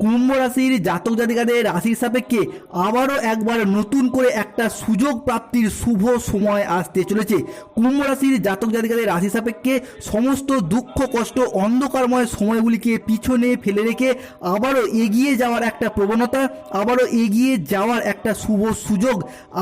কুম্ভ রাশির জাতক জাতিকাদের রাশির সাপেক্ষে আবারও একবার নতুন করে একটা সুযোগ প্রাপ্তির শুভ সময় আসতে চলেছে। কুম্ভ রাশির জাতক জাতিকাদের রাশি সাপেক্ষে সমস্ত দুঃখ, কষ্ট, অন্ধকারময় সময়গুলিকে পিছনে ফেলে রেখে আবারও এগিয়ে যাওয়ার একটা প্রবণতা, আবারও এগিয়ে যাওয়ার একটা শুভ সুযোগ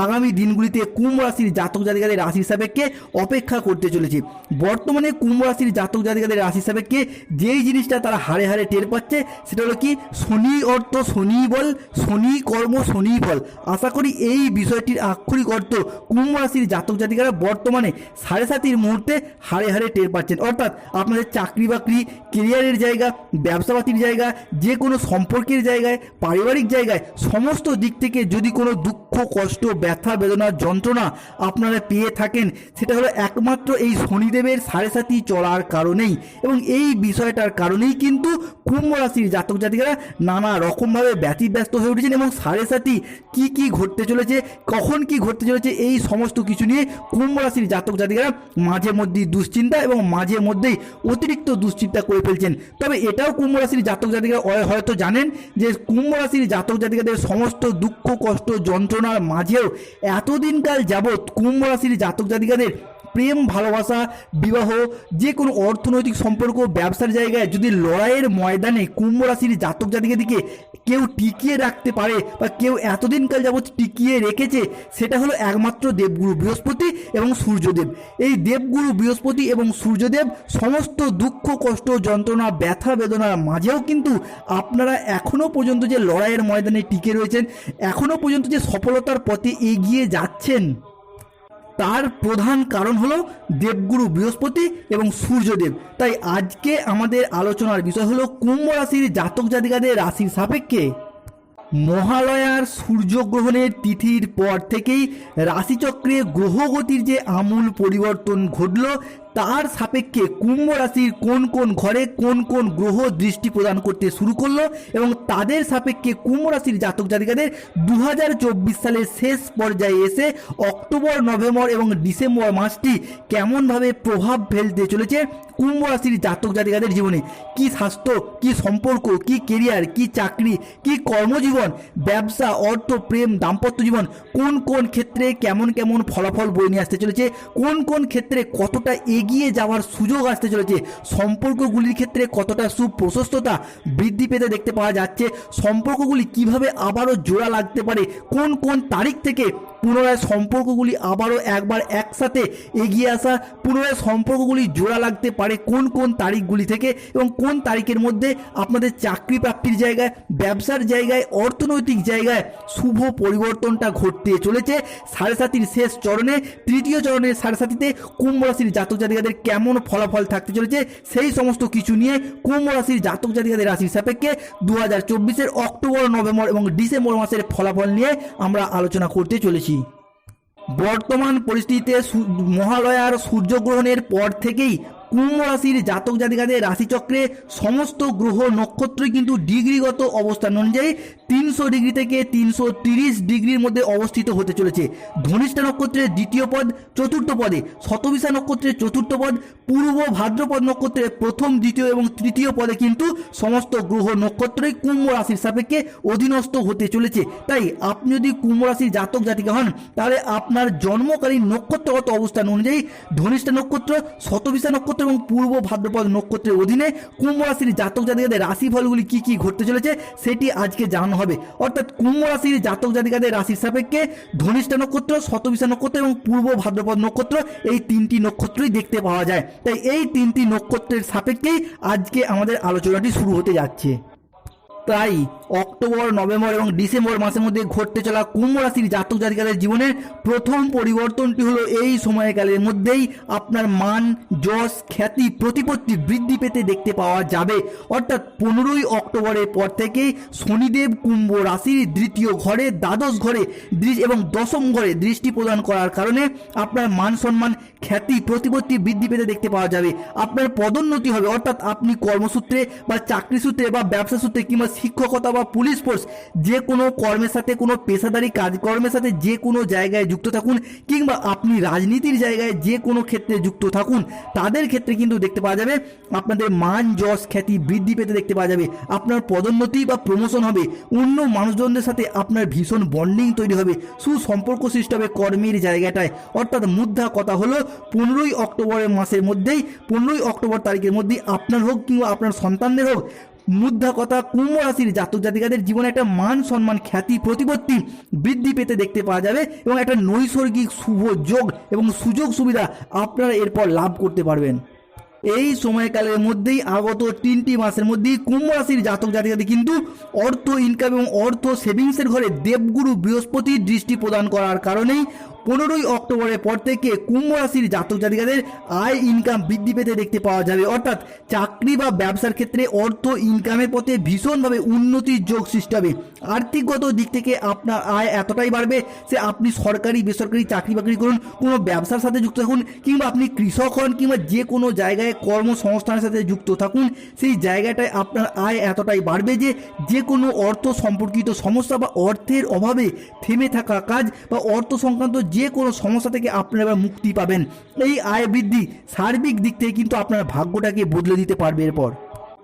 আগামী দিনগুলিতে কুম্ভ রাশির জাতক জাতিকাদের রাশি সাপেক্ষে অপেক্ষা করতে চলেছে। বর্তমানে কুম্ভ রাশির জাতক জাতিকাদের রাশি সাপেক্ষে যেই জিনিসটা তারা হারে হারে টের পাচ্ছে, সেটা হলো কি? শনি অর্থ শনি বল, শনি কর্ম, শনি ফল। আশা করি এই বিষয়টির আক্ষরিক অর্থ কুম্ভ রাশির জাতক জাতিকারা বর্তমানে সাড়ে সাতির মুহূর্তে হারে হারে টের পাচ্ছেন। অর্থাৎ আপনাদের চাকরি বাকরি কেরিয়ারের জায়গা ব্যবসাপাতির জায়গা, যে কোনো সম্পর্কের জায়গায়, পারিবারিক জায়গায়, সমস্ত দিক থেকে যদি কোনো দুঃখ, কষ্ট, ব্যথা, বেদনা, যন্ত্রণা আপনারা পেয়ে থাকেন, সেটা হলো একমাত্র এই শনিদেবের সাড়ে সাতি চলার কারণেই। এবং এই বিষয়টার কারণেই কিন্তু কুম্ভ রাশির জাতক জাতিকারা নানা রকমভাবে ব্যতিব্যস্ত হয়ে উঠেছেন এবং সাড়ে সাতি কী কী ঘটতে চলেছে, কখন কি ঘটতে চলেছে, এই সমস্ত কিছু নিয়ে কুম্ভ রাশির জাতক জাতিকারা মাঝে মধ্যেই দুশ্চিন্তা এবং মাঝে মধ্যেই অতিরিক্ত দুশ্চিন্তা করে ফেলছেন। তবে এটাও কুম্ভ রাশির জাতক জাতিকারা হয়তো জানেন যে কুম্ভ রাশির জাতক জাতিকাদের সমস্ত দুঃখ, কষ্ট, যন্ত্রণার মাঝেও এতদিনকাল যাবৎ কুম্ভ রাশির জাতক জাতিকাদের প্রেম, ভালোবাসা, বিবাহ যে কোনো অর্থনৈতিক সম্পর্ক, ব্যবসার জায়গায় যদি লড়াইয়ের ময়দানে কুম্ভ রাশির জাতক জাতিকে দিকে কেউ টিকিয়ে রাখতে পারে বা কেউ এতদিনকাল যাবৎ টিকিয়ে রেখেছে, সেটা হলো একমাত্র দেবগুরু বৃহস্পতি এবং সূর্যদেব। এই দেবগুরু বৃহস্পতি এবং সূর্যদেব সমস্ত দুঃখ, কষ্ট, যন্ত্রণা, ব্যথা, বেদনার মাঝেও কিন্তু আপনারা এখনও পর্যন্ত যে লড়াইয়ের ময়দানে টিকে রয়েছেন এখনও পর্যন্ত যে সফলতার পথে এগিয়ে যাচ্ছেন তার প্রধান কারণ হলো দেবগুরু বৃহস্পতি এবং সূর্যদেব। তাই আজকে আমাদের আলোচনার বিষয় হলো কুম্ভ রাশির জাতক জাতিকাদের রাশির সাপেক্ষে। মহালয়ার সূর্যগ্রহণের তিথির পর থেকেই রাশিচক্রে গ্রহগতির যে আমূল পরিবর্তন ঘটল তার সাপেক্ষে কুম্ভ রাশির কোন কোন ঘরে কোন কোন গ্রহ দৃষ্টি প্রদান করতে শুরু করল এবং তাদের সাপেক্ষে কুম্ভ রাশির জাতক জাতিকাদের দু হাজার চব্বিশ সালের শেষ পর্যায়ে এসে অক্টোবর, নভেম্বর এবং ডিসেম্বর মাসটি কেমনভাবে প্রভাব ফেলতে চলেছে কুম্ভ রাশির জাতক জাতিকাদের জীবনে? কি স্বাস্থ্য, কি সম্পর্ক, কি কেরিয়ার কি চাকরি, কি কর্মজীবন, ব্যবসা, অর্থ, প্রেম, দাম্পত্য জীবন, কোন কোন ক্ষেত্রে কেমন কেমন ফলাফল বই নিয়ে আসতে চলেছে? কোন কোন ক্ষেত্রে কতটা এগিয়ে যাওয়ার সুযোগ আসতে চলেছে। সম্পর্কগুলির ক্ষেত্রে কতটা সুপ্রশস্ততা বৃদ্ধি পেতে দেখতে পাওয়া যাচ্ছে। সম্পর্কগুলি কীভাবে আবারও জোড়া লাগতে পারে? কোন কোন তারিখ থেকে পুনরায় সম্পর্কগুলি আবারও একবার একসাথে এগিয়ে আসা, পুনরায় সম্পর্কগুলি জোড়া লাগতে পারে কোন কোন তারিখগুলি থেকে এবং কোন তারিখের মধ্যে আপনাদের চাকরি প্রাপ্তির জায়গায়, ব্যবসার জায়গায়, অর্থনৈতিক জায়গায় শুভ পরিবর্তনটা ঘটতে চলেছে। সাড়ে সাতির শেষ চরণে, তৃতীয় চরণের সাড়ে সাতিতে কুম্ভ রাশির জাতক জাতিকাদের কেমন ফলাফল থাকতে চলেছে সেই সমস্ত কিছু নিয়ে কুম্ভ রাশির জাতক জাতিকাদের রাশির সাপেক্ষে দু হাজার চব্বিশের অক্টোবর, নভেম্বর এবং ডিসেম্বর মাসের ফলাফল নিয়ে আমরা আলোচনা করতে চলেছি। বর্তমান পরিস্থিতিতে মহালয়ার সূর্যগ্রহণের পর থেকেই কুম্ভ রাশির জাতক জাতিকাদের রাশিচক্রে সমস্ত গ্রহ নক্ষত্রই কিন্তু ডিগ্রিগত অবস্থান অনুযায়ী তিনশো ডিগ্রি থেকে তিনশো তিরিশ ডিগ্রির মধ্যে অবস্থিত হতে চলেছে। ধনিষ্ঠা নক্ষত্রের দ্বিতীয় পদ, চতুর্থ পদে শতবিশা নক্ষত্রের চতুর্থ পদ, পূর্ব ভাদ্রপদ নক্ষত্রের প্রথম, দ্বিতীয় এবং তৃতীয় পদে কিন্তু সমস্ত গ্রহ নক্ষত্রই কুম্ভ রাশির সাপেক্ষে অধীনস্থ হতে চলেছে। তাই আপনি যদি কুম্ভ রাশির জাতক জাতিকা হন, তাহলে আপনার জন্মকালীন নক্ষত্রগত অবস্থান অনুযায়ী ধনিষ্ঠা নক্ষত্র, শতবিশা নক্ষত্র এবং পূর্ব ভাদ্রপদ নক্ষত্রের অধীনে কুম্ভ রাশির জাতক জাতিকাদের রাশি ফলগুলি কি কি ঘটতে চলেছে সেটি আজকে জানানো হবে। অর্থাৎ কুম্ভ রাশির জাতক জাতিকাদের রাশির সাপেক্ষে ধনিষ্ঠা নক্ষত্র শতবিশা নক্ষত্র এবং পূর্ব ভাদ্রপদ নক্ষত্র এই তিনটি নক্ষত্রই দেখতে পাওয়া যায়। তাই এই তিনটি নক্ষত্রের সাপেক্ষেই আজকে আমাদের আলোচনাটি শুরু হতে যাচ্ছে। তাই অক্টোবর, নভেম্বর এবং ডিসেম্বর মাসের মধ্যে ঘটতে চলা কুম্ভ রাশির জাতক জাতিকাদের জীবনের প্রথম পরিবর্তনটি হলো এই সময়কালের মধ্যেই আপনার মান, যশ, খ্যাতি, প্রতিপত্তি বৃদ্ধি পেতে দেখতে পাওয়া যাবে। অর্থাৎ পনেরোই অক্টোবরের পর থেকেই শনিদেব কুম্ভ রাশির দ্বিতীয় ঘরে, দ্বাদশ ঘরে এবং দশম ঘরে দৃষ্টি প্রদান করার কারণে আপনার মান সম্মান, খ্যাতি, প্রতিপত্তি বৃদ্ধি পেতে দেখতে পাওয়া যাবে। আপনার পদোন্নতি হবে। অর্থাৎ আপনি কর্মসূত্রে বা চাকরি সূত্রে বা ব্যবসা সূত্রে কিংবা শিক্ষকতা বা পুলিশ ফোর্স যে কোনো কর্মের সাথে, কোনো পেশাদারি কাজকর্মের সাথে যে কোনো জায়গায় যুক্ত থাকুন কিংবা আপনি রাজনীতির জায়গায় যে কোনো ক্ষেত্রে যুক্ত থাকুন, তাদের ক্ষেত্রে কিন্তু দেখতে পাওয়া যাবে আপনাদের মান, যশ, খ্যাতি বৃদ্ধি পেতে দেখতে পাওয়া যাবে। আপনার পদোন্নতি বা প্রমোশন হবে। অন্য মানুষজনদের সাথে আপনার ভীষণ বন্ডিং তৈরি হবে। সুসম্পর্ক সৃষ্টি হবে কর্মের জায়গাটায়। অর্থাৎ মুদ্রা কথা হলো, পনেরোই অক্টোবরের মাসের মধ্যেই, পনেরোই অক্টোবর তারিখের মধ্যেই আপনার হোক কিংবা আপনার সন্তানদের হোক মুদ্রা কথা কুম্ভ রাশির জাতক জাতিকাদের জীবনে একটা মান সম্মান, খ্যাতি, প্রতিপত্তি বৃদ্ধি পেতে দেখতে পাওয়া যাবে এবং একটা নৈসর্গিক শুভ যোগ এবং সুযোগ সুবিধা আপনারা এরপর লাভ করতে পারবেন। এই সময়কালের মধ্যেই আগত তিনটি মাসের মধ্যেই কুম্ভ রাশির জাতক জাতিকাদের কিন্তু অর্থ ইনকাম এবং অর্থ সেভিংসের ঘরে দেবগুরু বৃহস্পতির দৃষ্টি প্রদান করার কারণেই পনেরোই অক্টোবরের পর থেকে কুম্ভ রাশির জাতক জাতিকাদের আয় ইনকাম বৃদ্ধি পেতে দেখতে পাওয়া যাবে। অর্থাৎ চাকরি বা ব্যবসার ক্ষেত্রে অর্থ ইনকামের পথে ভীষণভাবে উন্নতির যোগ সৃষ্টি হবে। আর্থিকগত দিক থেকে আপনার আয় এতটাই বাড়বে যে আপনি সরকারি, বেসরকারি চাকরি বাকরি করুন, কোনো ব্যবসার সাথে যুক্ত থাকুন কিংবা আপনি কৃষক হন কিংবা যে কোনো জায়গায় কর্মসংস্থানের সাথে যুক্ত থাকুন, সেই জায়গাটায় আপনার আয় এতটাই বাড়বে যে যে কোনো অর্থ সম্পর্কিত সমস্যা বা অর্থের অভাবে থেমে থাকা কাজ বা অর্থ সংক্রান্ত যে কোনো সমস্যা থেকে আপনারা এবার মুক্তি পাবেন। এই আয় বৃদ্ধি সার্বিক দিক থেকে কিন্তু আপনার ভাগ্যটাকে বদলে দিতে পারবে এরপর।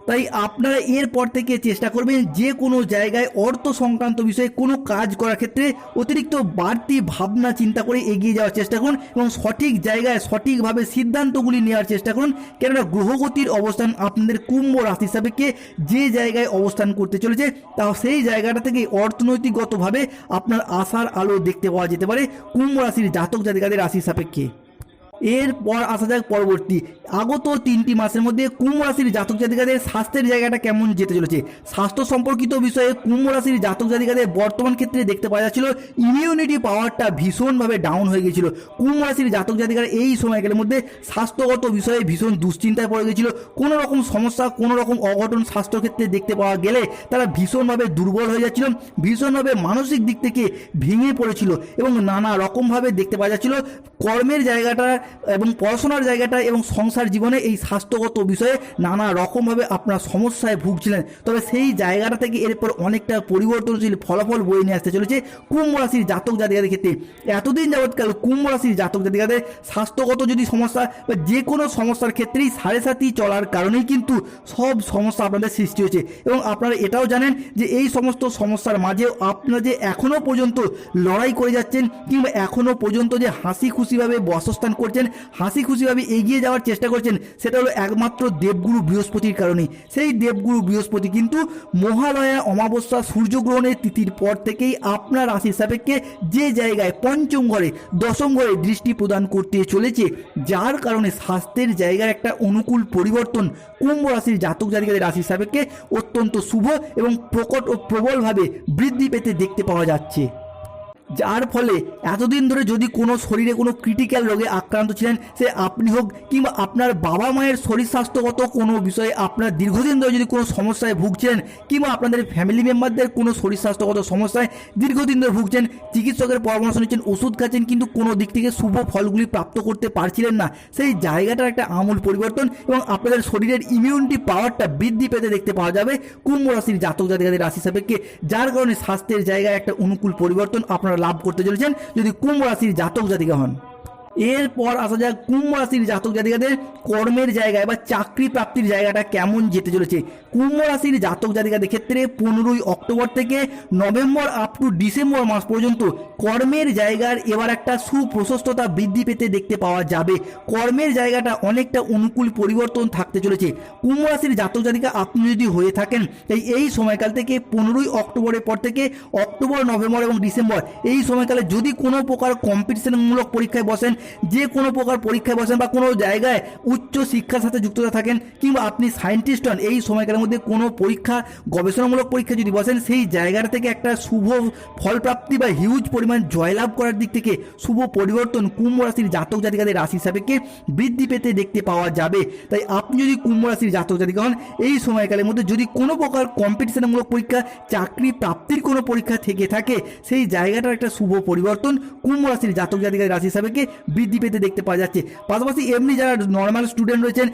তাই আপনারা এরপর থেকে চেষ্টা করবেন যে কোনো জায়গায় অর্থ সংক্রান্ত বিষয়ে কোনো কাজ করার ক্ষেত্রে অতিরিক্ত বাড়তি ভাবনা, চিন্তা করে এগিয়ে যাওয়ার চেষ্টা করুন এবং সঠিক জায়গায় সঠিকভাবে সিদ্ধান্তগুলি নেওয়ার চেষ্টা করুন। কেননা গ্রহগতির অবস্থান আপনাদের কুম্ভ রাশি সাপেক্ষে যে জায়গায় অবস্থান করতে চলেছে, তা সেই জায়গাটা থেকে অর্থনৈতিকগতভাবে আপনার আশার আলো দেখতে পাওয়া যেতে পারে কুম্ভ রাশির জাতক জাতিকাদের রাশি সাপেক্ষে। এরপর আসা যাক পরবর্তী। আগত তিনটি মাসের মধ্যে কুম্ভ রাশির জাতক জাতিকাদের স্বাস্থ্যের জায়গাটা কেমন যেতে চলেছে? স্বাস্থ্য সম্পর্কিত বিষয়ে কুম্ভ রাশির জাতক জাতিকাদের বর্তমান ক্ষেত্রে দেখতে পাওয়া যাচ্ছিল ইমিউনিটি পাওয়ারটা ভীষণভাবে ডাউন হয়ে গেছিল কুম্ভ রাশির জাতক জাতিকার এই সময়কালের মধ্যে স্বাস্থ্যগত বিষয়ে ভীষণ দুশ্চিন্তায় পড়ে গেছিল কোনো রকম সমস্যা কোনো রকম অঘটন স্বাস্থ্যক্ষেত্রে দেখতে পাওয়া গেলে তারা ভীষণভাবে দুর্বল হয়ে যাচ্ছিল, ভীষণভাবে মানসিক দিক থেকে ভেঙে পড়েছিল এবং নানা রকমভাবে দেখতে পাওয়া যাচ্ছিল, কর্মের জায়গাটা এবং পড়াশোনার জায়গাটা এবং সংসার জীবনে এই স্বাস্থ্যগত বিষয়ে নানা রকমভাবে আপনার সমস্যায় ভুগছিলেন। তবে সেই জায়গাটা থেকে এরপর অনেকটা পরিবর্তনশীল ফলাফল বয়ে নিয়ে আসতে চলেছে কুম্ভ রাশির জাতক জাতিকাদের ক্ষেত্রে। এতদিন যাবৎকাল কুম্ভ রাশির জাতক জাতিকাদের স্বাস্থ্যগত যদি সমস্যা বা যে কোনো সমস্যার ক্ষেত্রেই সাড়ে সাথী চলার কারণেই কিন্তু সব সমস্যা আপনাদের সৃষ্টি হয়েছে। এবং আপনারা এটাও জানেন যে এই সমস্ত সমস্যার মাঝেও আপনারা যে এখনও পর্যন্ত লড়াই করে যাচ্ছেন কিংবা এখনও পর্যন্ত যে হাসি খুশিভাবে বাসস্থান করছেন হাসি খুশিভাবে এগিয়ে যাওয়ার চেষ্টা করছেন, সেটা হলো একমাত্র দেবগুরু বৃহস্পতির কারণেই সেই দেবগুরু বৃহস্পতি কিন্তু মহালয়া অমাবস্যা সূর্যগ্রহণের তিথির পর থেকেই আপনার রাশির সাপেক্ষে যে জায়গায় পঞ্চম ঘরে, দশম ঘরে দৃষ্টি প্রদান করতে চলেছে, যার কারণে স্বাস্থ্যের জায়গার একটা অনুকূল পরিবর্তন কুম্ভ রাশির জাতক জাতিকাদের রাশির সাপেক্ষে অত্যন্ত শুভ এবং প্রকট ও প্রবলভাবে বৃদ্ধি পেতে দেখতে পাওয়া যাচ্ছে। যার ফলে এতদিন ধরে যদি কোনো শরীরে কোনো ক্রিটিক্যাল রোগে আক্রান্ত ছিলেন, সে আপনি হোক কিংবা আপনার বাবা মায়ের শরীর স্বাস্থ্যগত কোনো বিষয়ে আপনার দীর্ঘদিন ধরে যদি কোনো সমস্যায় ভুগছেন কিংবা আপনাদের ফ্যামিলি মেম্বারদের কোনো শরীর স্বাস্থ্যগত সমস্যায় দীর্ঘদিন ধরে ভুগছেন, চিকিৎসকের পরামর্শ নিচ্ছেন, ওষুধ খাচ্ছেন, কিন্তু কোনো দিক থেকে শুভ ফলগুলি প্রাপ্ত করতে পারছিলেন না। সেই জায়গাটার একটা আমূল পরিবর্তন এবং আপনাদের শরীরের ইমিউনিটি পাওয়ারটা বৃদ্ধি পেতে দেখতে পাওয়া যাবে। কুম্ভ রাশির জাতক জাতিকাদের রাশি সাপেক্ষে, যার কারণে স্বাস্থ্যের জায়গায় একটা অনুকূল পরিবর্তন আপনারা লাভ করতে চলেছেন। যদি কুম্ভ রাশির জাতক জাতিকা হন। এরপর আসা যাক কুম্ভ রাশির জাতক জাতিকাদের কর্মের জায়গায় বা চাকরি প্রাপ্তির জায়গাটা কেমন যেতে চলেছে। কুম্ভ রাশির জাতক জাতিকাদের ক্ষেত্রে পনেরোই অক্টোবর থেকে নভেম্বর আপ টু ডিসেম্বর মাস পর্যন্ত কর্মের জায়গার এবার একটা সুপ্রশস্ততা বৃদ্ধি পেতে দেখতে পাওয়া যাবে। কর্মের জায়গাটা অনেকটা অনুকূল পরিবর্তন থাকতে চলেছে। কুম্ভ রাশির জাতক জাতিকা আপনি যদি হয়ে থাকেন, তাই এই সময়কাল থেকে পনেরোই অক্টোবরের পর থেকে অক্টোবর, নভেম্বর এবং ডিসেম্বর এই সময়কালে যদি কোনো প্রকার কম্পিটিশনমূলক পরীক্ষায় বসেন যে কোনো প্রকার পরীক্ষায় বসেন বা কোনো জায়গায় উচ্চ শিক্ষার সাথে যুক্ততা থাকেন কিংবা আপনি সায়েন্টিস্ট হন, এই সময়কালের মধ্যে কোনো পরীক্ষা, গবেষণামূলক পরীক্ষা যদি বসেন, সেই জায়গাটা থেকে একটা শুভ ফলপ্রাপ্তি বা হিউজ পরিমাণ জয়লাভ করার দিক থেকে শুভ পরিবর্তন কুম্ভ রাশির জাতক জাতিকাদের রাশি সাপেক্ষে বৃদ্ধি পেতে দেখতে পাওয়া যাবে। তাই আপনি যদি কুম্ভ রাশির জাতক জাতিকা হন, এই সময়কালের মধ্যে যদি কোনো প্রকার কম্পিটিশনমূলক পরীক্ষা, চাকরি প্রাপ্তির কোনো পরীক্ষা থেকে থাকে, সেই জায়গাটার একটা শুভ পরিবর্তন কুম্ভ রাশির জাতক জাতিকাদের রাশি সাপেক্ষে বৃদ্ধি পেতে দেখতে পাওয়া যাচ্ছে। পাশাপাশি এমনি যারা নর্মাল স্টুডেন্ট রয়েছেন,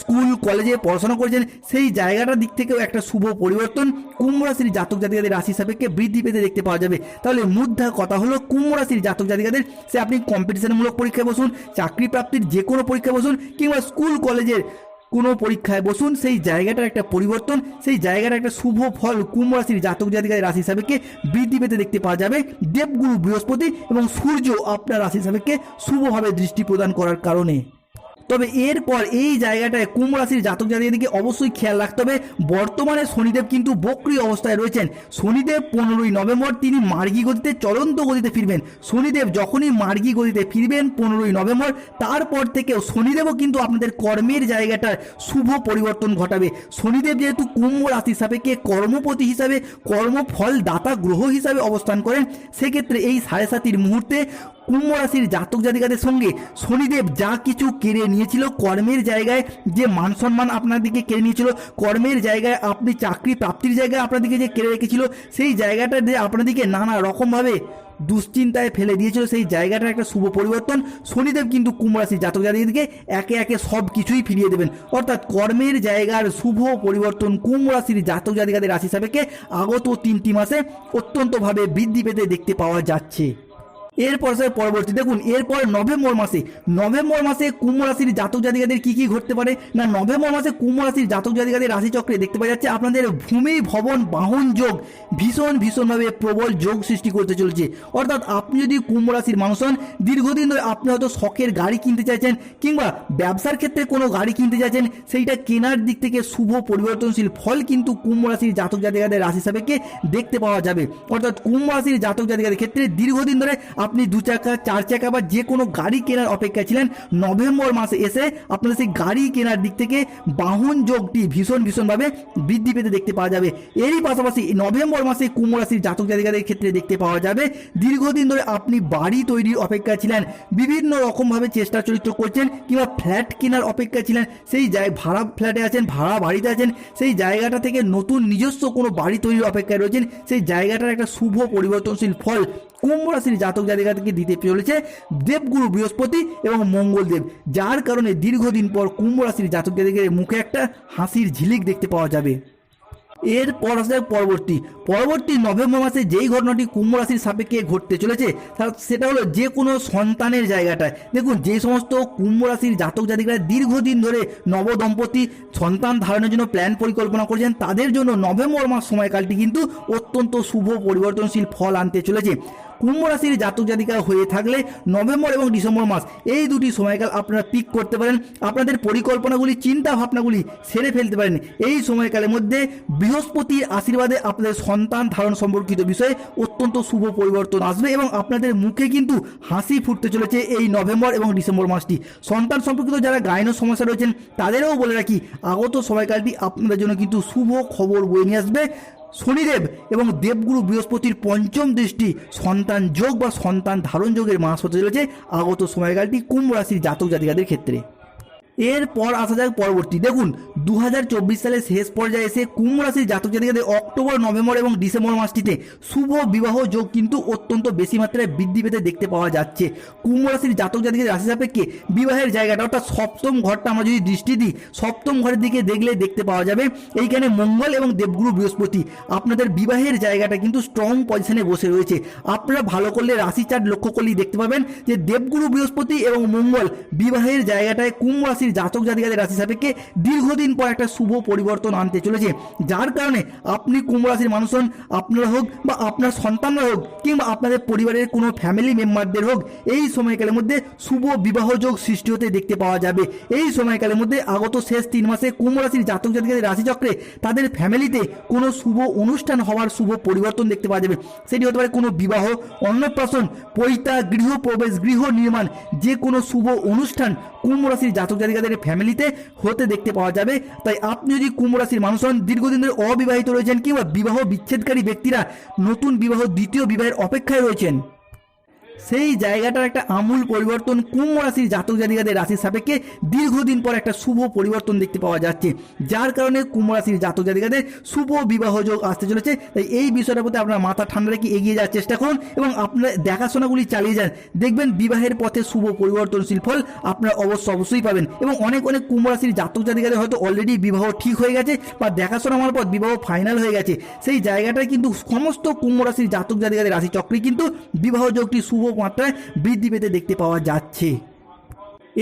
স্কুল কলেজে পড়াশোনা করেছেন, সেই জায়গাটার দিক থেকেও একটা শুভ পরিবর্তন। কুম্ভ রাশির জাতক জাতিকাদের রাশি সাপেক্ষে বৃদ্ধি পেতে দেখতে পাওয়া যাবে। তাহলে মুদ্রা কথা হলো, কুম্ভ রাশির জাতক জাতিকাদের, সে আপনি কম্পিটিশনমূলক পরীক্ষায় বসুন, চাকরি প্রাপ্তির যে কোনো পরীক্ষায় বসুন, কিংবা স্কুল কলেজের কোনো পরীক্ষায় বসুন, সেই জায়গাটার একটা পরিবর্তন, সেই জায়গাটার একটা শুভ ফল কুম্ভ রাশির জাতক জাতিকাদের রাশি হিসাবেকে বৃদ্ধি পেতে দেখতে পাওয়া যাবে। দেবগুরু বৃহস্পতি এবং সূর্য আপনার রাশি হিসাবেকে শুভভাবে দৃষ্টি প্রদান করার কারণে। তবে এরপর এই জায়গাটায় কুম্ভ রাশির জাতক জাতিকাদেরকে অবশ্যই খেয়াল রাখতে হবে। বর্তমানে শনিদেব কিন্তু বক্রি অবস্থায় রয়েছেন। শনিদেব পনেরোই নভেম্বর, তিনি মার্গী গতিতে, চলন্ত গতিতে ফিরবেন। শনিদেব যখনই মার্গী গতিতে ফিরবেন পনেরোই নভেম্বর, তারপর থেকেও শনিদেবও কিন্তু আপনাদের কর্মের জায়গাটার শুভ পরিবর্তন ঘটাবে। শনিদেব যেহেতু কুম্ভ রাশির সাপেক্ষে কর্মপতি হিসাবে কর্মফল দাতা গ্রহ হিসাবে অবস্থান করেন, সেক্ষেত্রে এই সাড়ে সাতির মুহূর্তে কুম্ভ রাশির জাতক জাতিকাদের সঙ্গে শনিদেব যা কিছু কেড়ে নিয়েছিল, কর্মের জায়গায় যে মান সম্মান আপনার দিকে কেড়ে নিয়েছিল, কর্মের জায়গায় আপনি চাকরি প্রাপ্তির জায়গায় আপনার দিকে যে কেড়ে রেখেছিল, সেই জায়গাটা যে আপনাদিকে নানা রকমভাবে দুশ্চিন্তায় ফেলে দিয়েছিল, সেই জায়গাটার একটা শুভ পরিবর্তন শনিদেব কিন্তু কুম্ভ রাশির জাতক জাতিকাদেরকে একে একে সব কিছুই ফিরিয়ে দেবেন। অর্থাৎ কর্মের জায়গার শুভ পরিবর্তন কুম্ভ রাশির জাতক জাতিকাদের রাশি সাপেক্ষে আগত তিনটি মাসে অত্যন্তভাবে বৃদ্ধি পেতে দেখতে পাওয়া যাচ্ছে। এরপর স্যার পরবর্তী, দেখুন, এরপর নভেম্বর মাসে নভেম্বর মাসে কুম্ভ রাশির জাতক জাতিকাদের কি কি ঘটতে পারে? না, নভেম্বর মাসে কুম্ভ রাশির জাতক জাতিকাদের রাশিচক্রে দেখতে পাওয়া যাচ্ছে আপনাদের ভূমি ভবন বাহন যোগ ভীষণ ভীষণভাবে প্রবল যোগ সৃষ্টি করতে চলেছে। অর্থাৎ আপনি যদি কুম্ভ রাশির মানুষ হন, দীর্ঘদিন ধরে আপনি হয়তো শখের গাড়ি কিনতে চাইছেন কিংবা ব্যবসার ক্ষেত্রে কোনো গাড়ি কিনতে চাইছেন, সেইটা কেনার দিক থেকে শুভ পরিবর্তনশীল ফল কিন্তু কুম্ভ রাশির জাতক জাতিকাদের রাশি সাপেক্ষে দেখতে পাওয়া যাবে। অর্থাৎ কুম্ভ রাশির জাতক জাতিকাদের ক্ষেত্রে দীর্ঘদিন ধরে আপনি দু চাকা, চার চাকা বা যে কোনো গাড়ি কেনার অপেক্ষায় ছিলেন, নভেম্বর মাসে এসে আপনাদের সেই গাড়ি কেনার দিক থেকে বাহন যোগটি ভীষণ, ভীষণভাবে বৃদ্ধি পেতে দেখতে পাওয়া যাবে। এরই পাশাপাশি নভেম্বর মাসে কুম্ভ রাশির জাতক জাতিকাদের ক্ষেত্রে দেখতে পাওয়া যাবে, দীর্ঘদিন ধরে আপনি বাড়ি তৈরির অপেক্ষায় ছিলেন, বিভিন্ন রকমভাবে চেষ্টা চরিত্র করছেন কিংবা ফ্ল্যাট কেনার অপেক্ষায় ছিলেন, সেই জায়গায় ভাড়া ফ্ল্যাটে আছেন, ভাড়া বাড়িতে আছেন, সেই জায়গাটা থেকে নতুন নিজস্ব কোনো বাড়ি তৈরির অপেক্ষায় রয়েছেন, সেই জায়গাটার একটা শুভ পরিবর্তনশীল ফল কুম্ভ রাশির জাতক জাতিকাদেরকে দিতে চলেছে দেবগুরু বৃহস্পতি এবং মঙ্গলদেব, যার কারণে দীর্ঘদিন পর কুম্ভ রাশির জাতক জাতিকাদের মুখে একটা হাসির ঝিলিক দেখতে পাওয়া যাবে। এরপর আসলে পরবর্তী পরবর্তী নভেম্বর মাসে যেই ঘটনাটি কুম্ভ রাশির সাপেক্ষে ঘটতে চলেছে সেটা হলো যে কোনো সন্তানের জায়গাটায়। দেখুন, যে সমস্ত কুম্ভ রাশির জাতক জাতিকরা দীর্ঘদিন ধরে নবদম্পতি সন্তান ধারণের জন্য প্ল্যান পরিকল্পনা করেছেন, তাদের জন্য নভেম্বর মাস সময়কালটি কিন্তু অত্যন্ত শুভ পরিবর্তনশীল ফল আনতে চলেছে। কুম্ভ রাশির জাতক জাতিকা হয়ে থাকলে নভেম্বর এবং ডিসেম্বর মাস, এই দুটি সময়কাল আপনারা পিক করতে পারেন। আপনাদের পরিকল্পনাগুলি চিন্তা ভাবনাগুলি সেরে ফেলতে পারেন। এই সময়কালের মধ্যে বৃহস্পতির আশীর্বাদে আপনাদের সন্তান ধারণ সম্পর্কিত বিষয়ে অত্যন্ত শুভ পরিবর্তন আসবে এবং আপনাদের মুখে কিন্তু হাসি ফুটতে চলেছে এই নভেম্বর এবং ডিসেম্বর মাসটি। সন্তান সম্পর্কিত যারা গাইনো সমস্যা রয়েছেন, তাদেরও বলে রাখি, আগত সময়কালটি আপনাদের জন্য কিন্তু শুভ খবর বয়ে নিয়ে আসবে। শনিদেব এবং দেবগুরু বৃহস্পতির পঞ্চম দৃষ্টি সন্তান যোগ বা সন্তান ধারণ যোগের মাস হতে চলেছে আগত সময়কালটি কুম্ভ রাশির জাতক জাতিকাদের ক্ষেত্রে। এরপর আসা যাক পরবর্তী। দেখুন দু হাজার চব্বিশ সালের শেষ পর্যায়ে এসে কুম্ভ রাশির জাতক জাতিকাদের অক্টোবর, নভেম্বর এবং ডিসেম্বর মাসটিতে শুভ বিবাহ যোগ কিন্তু অত্যন্ত বেশি মাত্রায় বৃদ্ধি পেতে দেখতে পাওয়া যাচ্ছে। কুম্ভ রাশির জাতক জাতিকাদের রাশি সাপেক্ষে বিবাহের জায়গাটা অর্থাৎ সপ্তম ঘরটা আমরা যদি দৃষ্টি দিই, সপ্তম ঘরের দিকে দেখলে দেখতে পাওয়া যাবে, এইখানে মঙ্গল এবং দেবগুরু বৃহস্পতি। আপনাদের বিবাহের জায়গাটা কিন্তু স্ট্রং পজিশনে বসে রয়েছে। আপনারা ভালো করলে রাশি চার্ট লক্ষ্য করলেই দেখতে পাবেন যে দেবগুরু বৃহস্পতি এবং মঙ্গল বিবাহের জায়গাটায় কুম্ভ রাশির জাতক জাতিকাদের রাশি সাপেক্ষে দীর্ঘদিন পর একটা শুভ পরিবর্তন আনতে চলেছে। যার কারণে আপনি কুম্ভ রাশির মানুষ হন, আপনারা হোক বা আপনার সন্তানরা হোক কিংবা আপনাদের পরিবারের কোনো ফ্যামিলি মেম্বারদের হোক, এই সময়কালের মধ্যে শুভ বিবাহ যোগ সৃষ্টি হতে দেখতে পাওয়া যাবে। এই সময়কালের মধ্যে আগত শেষ তিন মাসে কুম্ভ রাশির জাতক জাতিকাদের রাশিচক্রে তাদের ফ্যামিলিতে কোনো শুভ অনুষ্ঠান হওয়ার শুভ পরিবর্তন দেখতে পাওয়া যাবে। সেটি হতে পারে কোনো বিবাহ, অন্নপ্রাশন, পৈতা গৃহ প্রবেশ, গৃহ নির্মাণ যে কোনো শুভ অনুষ্ঠান কুম্ভ রাশির জাতক জাতিকাদের ফ্যামিলিতে হতে দেখতে পাওয়া যাবে। তাই আপনি যদি কুম্ভ রাশির মানুষ হন, দীর্ঘদিন ধরে অবিবাহিত রয়েছেন কিংবা বিবাহ বিচ্ছেদকারী ব্যক্তিরা নতুন বিবাহ দ্বিতীয় বিবাহের অপেক্ষায় রয়েছেন। সেই জায়গাটার একটা আমূল পরিবর্তন কুম্ভ রাশির জাতক জাতিকাদের রাশির সাপেক্ষে দীর্ঘদিন পর একটা শুভ পরিবর্তন দেখতে পাওয়া যাচ্ছে। যার কারণে কুম্ভ রাশির জাতক জাতিকাদের শুভ বিবাহ যোগ আসতে চলেছে। তাই এই বিষয়টার প্রতি আপনার মাথা ঠান্ডা রেখে এগিয়ে যাওয়ার চেষ্টা করুন এবং আপনার দেখাশোনাগুলি চালিয়ে যান। দেখবেন বিবাহের পথে শুভ পরিবর্তনশীল ফল আপনার অবশ্য অবশ্যই পাবেন এবং অনেক অনেক কুম্ভ রাশির জাতক জাতিকাদের হয়তো অলরেডি বিবাহ ঠিক হয়ে গেছে বা দেখাশোনা মারফত বিবাহ ফাইনাল হয়ে গেছে। সেই জায়গাটায় কিন্তু সমস্ত কুম্ভ রাশির জাতক জাতিকাদের রাশি চক্রে কিন্তু বিবাহ যোগটি মাত্রায় বৃদ্ধি পেতে দেখতে পাওয়া যাচ্ছে।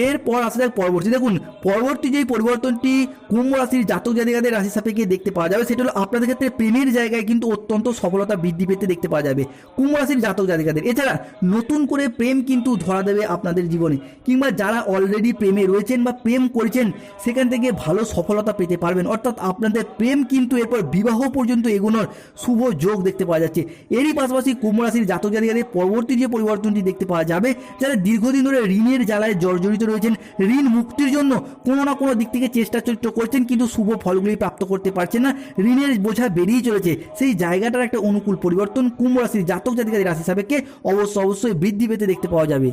এরপর আসা যাক পরবর্তী। দেখুন, পরবর্তী যেই পরিবর্তনটি কুম্ভ রাশির জাতক জাতিকাদের রাশি সাপেক্ষে দেখতে পাওয়া যাবে, সেটা হলো আপনাদের ক্ষেত্রে প্রেমের জায়গায় কিন্তু অত্যন্ত সফলতা বৃদ্ধি পেতে দেখতে পাওয়া যাবে কুম্ভ রাশির জাতক জাতিকাদের। এছাড়া নতুন করে প্রেম কিন্তু ধরা দেবে আপনাদের জীবনে, কিংবা যারা অলরেডি প্রেমে রয়েছেন বা প্রেম করেছেন, সেখান থেকে ভালো সফলতা পেতে পারবেন। অর্থাৎ আপনাদের প্রেম কিন্তু এরপর বিবাহ পর্যন্ত এগোনোর শুভ যোগ দেখতে পাওয়া যাচ্ছে। এরই পাশাপাশি কুম্ভ রাশির জাতক জাতিকাদের পরবর্তী যে পরিবর্তনটি দেখতে পাওয়া যাবে, যারা দীর্ঘদিন ধরে ঋণের জ্বালায় জর্জরিত রয়েছেন। ঋণ মুক্তির জন্য কোনো না কোনো দিক থেকে চেষ্টা চরিত্র করছেন, কিন্তু শুভ ফলগুলি প্রাপ্ত করতে পারছেন না। ঋণের বোঝা বেরিয়ে চলেছে। সেই জায়গাটার একটা অনুকূল পরিবর্তন কুম্ভ রাশির জাতক জাতিকাদের রাশি সাপেক্ষে অবশ্য অবশ্যই বৃদ্ধি পেতে দেখতে পাওয়া যাবে।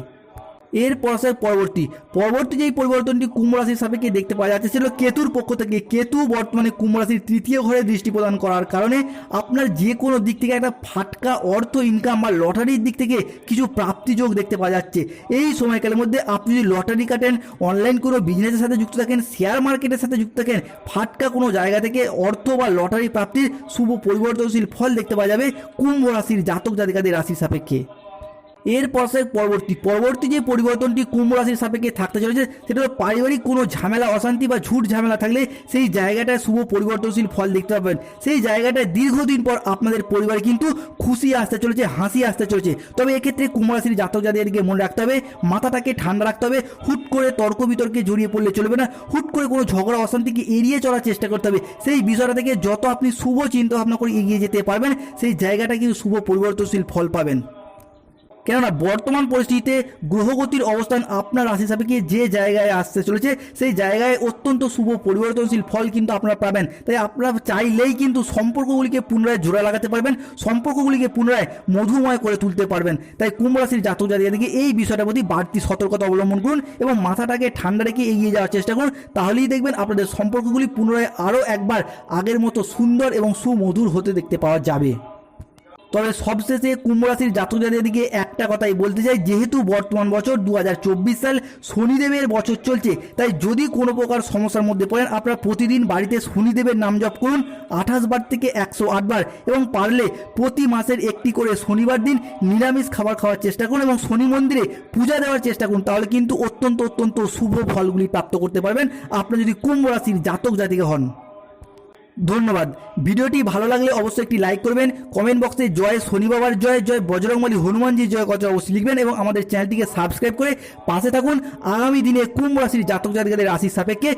এরপর আসে পরবর্তী পরবর্তী যেই পরিবর্তনটি কুম্ভ রাশির সাপেক্ষে দেখতে পাওয়া যাচ্ছে সেটা কেতুর পক্ষ থেকে। কেতু বর্তমানে কুম্ভ রাশির তৃতীয় ঘরে দৃষ্টি প্রদান করার কারণে আপনার যে কোনো দিক থেকে একটা ফাটকা অর্থ ইনকাম বা লটারির দিক থেকে কিছু প্রাপ্তিযোগ দেখতে পাওয়া যাচ্ছে। এই সময়কালের মধ্যে আপনি যদি লটারি কাটেন অনলাইন কোনো বিজনেসের সাথে যুক্ত থাকেন শেয়ার মার্কেটের সাথে যুক্ত থাকেন, ফাটকা কোনো জায়গা থেকে অর্থ বা লটারি প্রাপ্তির শুভ পরিবর্তনশীল ফল দেখতে পাওয়া যাবে কুম্ভ রাশির জাতক জাতিকাদের রাশির সাপেক্ষে। এর পাশে পরবর্তী পরবর্তী যে পরিবর্তনটি কুম্ভ রাশির সাপেক্ষে থাকতে চলেছে, সেটা হলো পারিবারিক কোনো ঝামেলা, অশান্তি বা ঝুট ঝামেলা থাকলে সেই জায়গাটায় শুভ পরিবর্তনশীল ফল দেখতে পাবেন। সেই জায়গাটায় দীর্ঘদিন পর আপনাদের পরিবারে কিন্তু খুশি আসতে চলেছে, হাসি আসতে চলেছে। তবে এক্ষেত্রে কুম্ভ রাশির জাতক জাতিদেরকে মনে রাখতে হবে, মাথাটাকে ঠান্ডা রাখতে হবে, হুট করে তর্ক বিতর্কে জড়িয়ে পড়লে চলবে না, হুট করে কোনো ঝগড়া, অশান্তিকে এড়িয়ে চলার চেষ্টা করতে হবে। সেই বিষয়টা থেকে যত আপনি শুভ চিন্তা ভাবনা করে এগিয়ে যেতে পারবেন, সেই জায়গাটা কিন্তু শুভ পরিবর্তনশীল ফল পাবেন। কেননা বর্তমান পরিস্থিতিতে গ্রহগতির অবস্থান আপনার রাশি সাপেক্ষে যে জায়গায় আসতে চলেছে, সেই জায়গায় অত্যন্ত শুভ পরিবর্তনশীল ফল কিন্তু আপনারা পাবেন। তাই আপনারা চাইলেই কিন্তু সম্পর্কগুলিকে পুনরায় জোড়া লাগাতে পারবেন, সম্পর্কগুলিকে পুনরায় মধুময় করে তুলতে পারবেন। তাই কুম্ভ রাশির জাতক জাতিকাদেরকে এই বিষয়টার প্রতি বাড়তি সতর্কতা অবলম্বন করুন এবং মাথাটাকে ঠান্ডা রেখে এগিয়ে যাওয়ার চেষ্টা করুন। তাহলেই দেখবেন আপনাদের সম্পর্কগুলি পুনরায় আরও একবার আগের মতো সুন্দর এবং সুমধুর হতে দেখতে পাওয়া যাবে। তবে সবশেষে কুম্ভ রাশির জাতক জাতিকাদেরকে একটা কথাই বলতে চাই, যেহেতু বর্তমান বছর দু হাজার চব্বিশ সাল শনিদেবের বছর চলছে, তাই যদি কোনো প্রকার সমস্যার মধ্যে পড়েন, আপনারা প্রতিদিন বাড়িতে শনিদেবের নাম জপ করুন, আঠাশ বার থেকে একশো বার, এবং পারলে প্রতি মাসের একটি করে শনিবার দিন নিরামিষ খাবার খাওয়ার চেষ্টা করুন, এবং শনি মন্দিরে পূজা দেওয়ার চেষ্টা করুন, তাহলে কিন্তু অত্যন্ত অত্যন্ত শুভ ফলগুলি প্রাপ্ত করতে পারবেন। আপনি যদি কুম্ভ রাশির জাতক জাতিকা হন ধন্যবাদ। ভিডিওটি ভালো লাগলে অবশ্যই একটি লাইক করবেন। কমেন্ট বক্সে জয় শনি বাবার জয় জয় বজরংবলী হনুমানজি জয় কথা অবশ্যই লিখবেন এবং আমাদের চ্যানেলটিকে সাবস্ক্রাইব করে পাশে থাকুন। আগামী দিনে কুম্ভ রাশির জাতক জাতিকাদের রাশির সাপেক্ষে